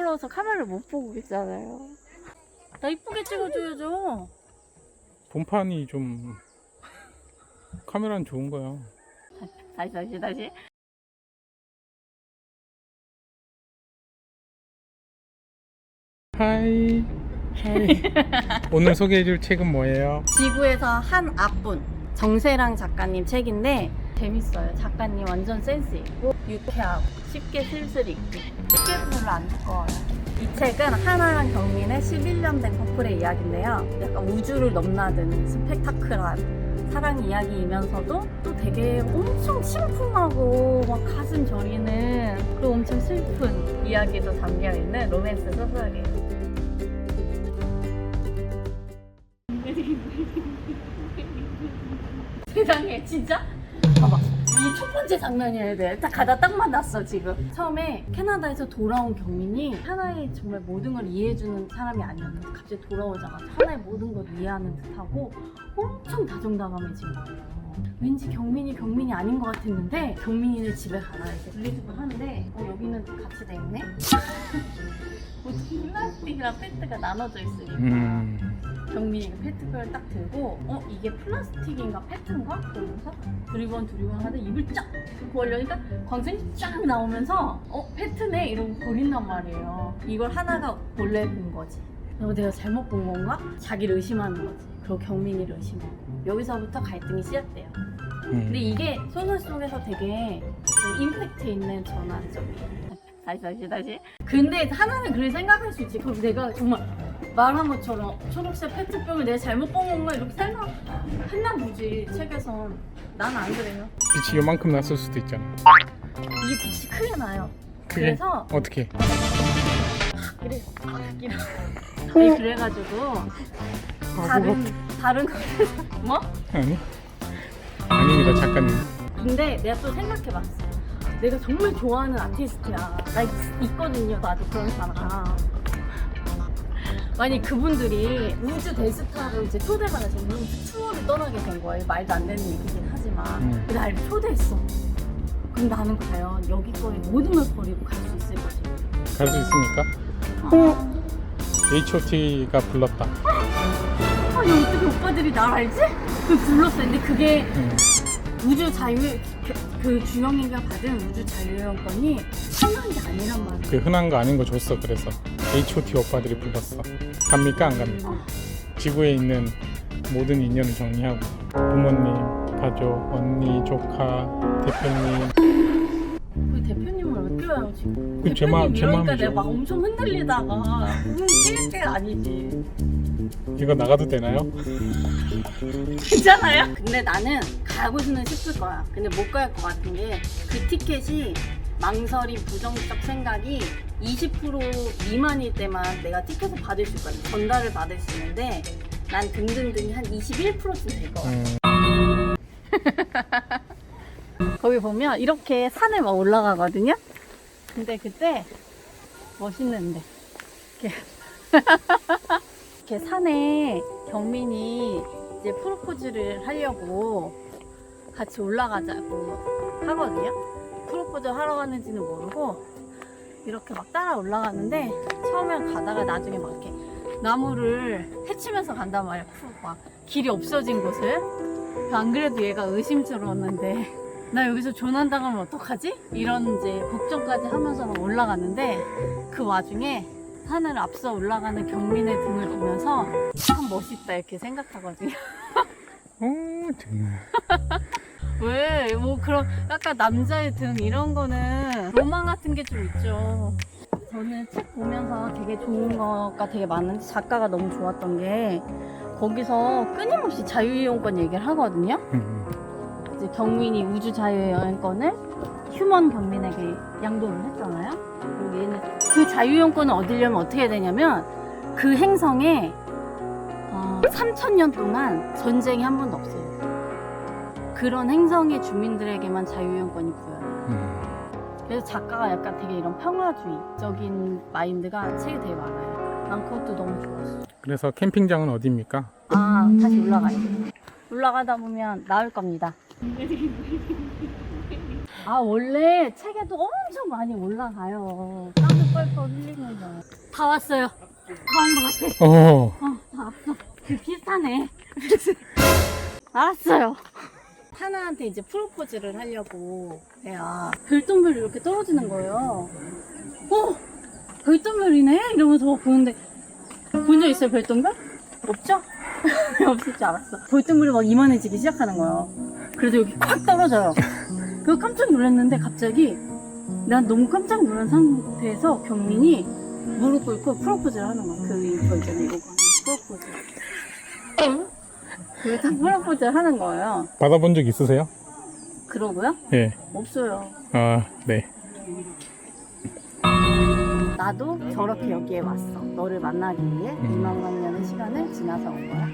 부끄러워서 카메라를 못 보고 있잖아요. 나 이쁘게 찍어줘야죠. 본판이 좀 카메라는 좋은 거야. 다시 다시 다시. 하이. 하이. 오늘 소개해줄 책은 뭐예요? 지구에서 한 앞분 정세랑 작가님 책인데 재밌어요. 작가님 완전 센스 있고 유쾌하고 쉽게 슬슬 읽기. 쉽게 별로 안 두꺼워요. 이 책은 하나랑 경민의 11년 된 커플의 이야기인데요. 약간 우주를 넘나드는 스펙타클한 사랑 이야기이면서도 또 되게 엄청 심쿵하고 막 가슴 저리는 그리고 엄청 슬픈 이야기도 담겨 있는 로맨스 소설이에요. 세상에 진짜? 이 첫 번째 장난이어야 돼. 딱 가다 딱 만났어 지금. 처음에 캐나다에서 돌아온 경민이 하나의 정말 모든 걸 이해해주는 사람이 아니었는데 갑자기 돌아오자마자 하나의 모든 걸 이해하는 듯하고 엄청 다정다감해진 거예요. 왠지 경민이 경민이 아닌 것 같았는데 경민이는 집에 가라 이제 분리집을 하는데 어, 여기는 같이 돼 있네. 뭐 플라스틱이랑 페트가 나눠져 있으니까 음. 경민이가 페트병을 딱 들고 어 이게 플라스틱인가? 페트인가? 그러면서 두리번 두리번 하다 입을 쫙 닫고 하려니까 광선이 쫙 나오면서 어 페트네! 이러고 버린단 말이에요. 이걸 하나가 몰래 본 거지. 그리고 내가 잘못 본 건가? 자기를 의심하는 거지. 그리고 경민이를 의심하고. 여기서부터 갈등이 시작돼요. 근데 음. 이게 소설 속에서 되게 좀 임팩트 있는 전환점이에요. 다시 다시 다시. 근데 하나는 그렇게 생각할 수 있지. 그럼 내가 정말 말한 것처럼 초록색 페트병을 내가 잘못 본 건가 이렇게 생각했나 보지 책에선. 나는 안 그래요. 빛이 요만큼 났을 수도 있잖아. 이게 빛이 크게 나요. 그게 그래서 어떻게? 그래 이런 아니 그래가지고 다른 다른 뭐? 아니? 아닙니다 작가님. 근데 내가 또 생각해봤어. 내가 정말 좋아하는 아티스트야. 나 있, 있거든요. 나도 그런 사람. 만약 그분들이 우주 대스타로 이제 초대받아서 우주 투어를 떠나게 된 거예요. 말도 안 되는 얘기긴 하지만. 음. 나를 초대했어. 그럼 나는 과연 여기 거에 모든 걸 버리고 갈 수 있을 것인가? 갈수 있습니까? 아, H.O.T.가 불렀다. 아니 어떻게 오빠들이 날 알지? 그 불렀어. 근데 그게 음. 우주 자유 그, 그 주영이가 받은 우주 자유여행권이 흔한 게 아니란 말이야. 그 흔한 거 아닌 거 줬어 그래서 H.O.T. 오빠들이 불렀어. 갑니까 안 갑니까? 지구에 있는 모든 인연을 정리하고 부모님, 가족, 언니, 조카, 대표님. 그 대표님을 왜 껴요 지금? 그제 마음- 제 이러니까 마음이죠. 내가 막 엄청 흔들리다가 음, 낄게 아니지. 이거 나가도 되나요? 괜찮아요? 근데 나는 가고는 싶을 거야. 근데 못 갈 것 같은 게 그 티켓이 망설임, 부정적 생각이 20% 미만일 때만 내가 티켓을 받을 수 있거든. 전달을 받을 수 있는데 난 등등등이 한 21%쯤 될 것 같아. 음, 거기 보면 이렇게 산을 막 올라가거든요. 근데 그때 멋있는데 이렇게, 이렇게 산에 경민이 이제 프로포즈를 하려고 같이 올라가자고 하거든요. 프로포즈 하러 가는지는 모르고 이렇게 막 따라 올라가는데 처음엔 가다가 나중에 막 이렇게 나무를 헤치면서 간단 말이야. 푸- 막 길이 없어진 곳을. 안 그래도 얘가 의심스러웠는데 나 여기서 조난당하면 어떡하지? 이런 이제 걱정까지 하면서 막 올라갔는데 그 와중에 산을 앞서 올라가는 경민의 등을 보면서 참 멋있다 이렇게 생각하거든요. 어, 정말. 왜? 뭐 그런 약간 남자의 등 이런 거는 로망 같은 게 좀 있죠. 저는 책 보면서 되게 좋은 거가 되게 많은데 작가가 너무 좋았던 게 거기서 끊임없이 자유이용권 얘기를 하거든요. 음, 이제 경민이 우주 자유여행권을 휴먼 경민에게 양도를 했잖아요. 그리고 얘는 그 자유여행권을 얻으려면 어떻게 해야 되냐면 그 행성에 어, 3천년 동안 전쟁이 한 번도 없어요. 그런 행성의 주민들에게만 자유여행권이 부여해요. 음. 그래서 작가가 약간 되게 이런 평화주의적인 마인드가 책에 되게 많아요. 난 그것도 너무 좋았어. 그래서 캠핑장은 어디입니까? 아, 다시 올라가야 돼. 올라가다 보면 나올 겁니다. 아, 원래 책에도 엄청 많이 올라가요. 땀을 뻘뻘 흘리면서. 다 왔어요. 다 온 것 같아. 어. 어, 다 왔어. 그 비슷하네. 알았어요. 하나한테 이제 프로포즈를 하려고 해야 별똥별이 이렇게 떨어지는 거예요. 어? 별똥별이네? 이러면서 막 보는데 본 적 있어요, 별똥별? 없죠? 없을 줄 알았어. 별똥별이 막 이만해지기 시작하는 거예요. 그래서 여기 콱 떨어져요. 그거 깜짝 놀랐는데 갑자기 난 너무 깜짝 놀란 상태에서 경민이 무릎 꿇고 프로포즈를 하는 거야. 그 이거 있잖아요. 이거 프로포즈. 그래서 프로포즈를 하는 거예요. 받아본 적 있으세요? 그러고요? 예. 없어요. 아, 네. 나도 저렇게 여기에 왔어. 너를 만나기 위해 음. 2만 만 년의 시간을 지나서 온 거야.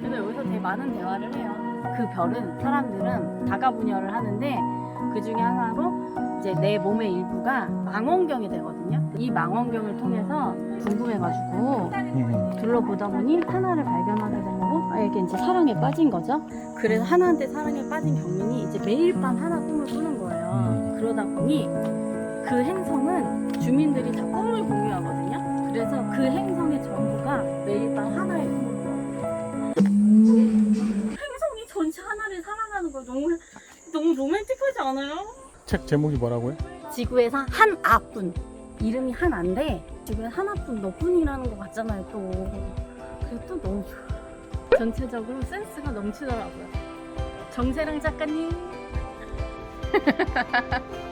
그래서 여기서 되게 많은 대화를 해요. 그 별은 사람들은 다가 분열을 하는데 그 중에 하나로 이제 내 몸의 일부가 망원경이 되거든요. 이 망원경을 통해서 궁금해가지고 음. 둘러보다 보니 하나를 발견하게 된 거고 아이게 이제 사랑에 빠진 거죠. 그래서 하나한테 사랑에 빠진 경민이 이제 매일 밤 하나 꿈을 꾸는 거예요. 그러다 보니 그 행성은 주민들이 다 꿈을 공유하거든요. 그래서 그 행성의 전부가 매일 밤 하나의 꿈을 사랑하는 거 너무 너무 로맨틱하지 않아요? 책 제목이 뭐라고요? 지구에서 한 아뿐. 이름이 하나인데 지구에 하나뿐 너뿐이라는 것 같잖아요 또. 그게 또 너무 전체적으로 센스가 넘치더라고요. 정세랑 작가님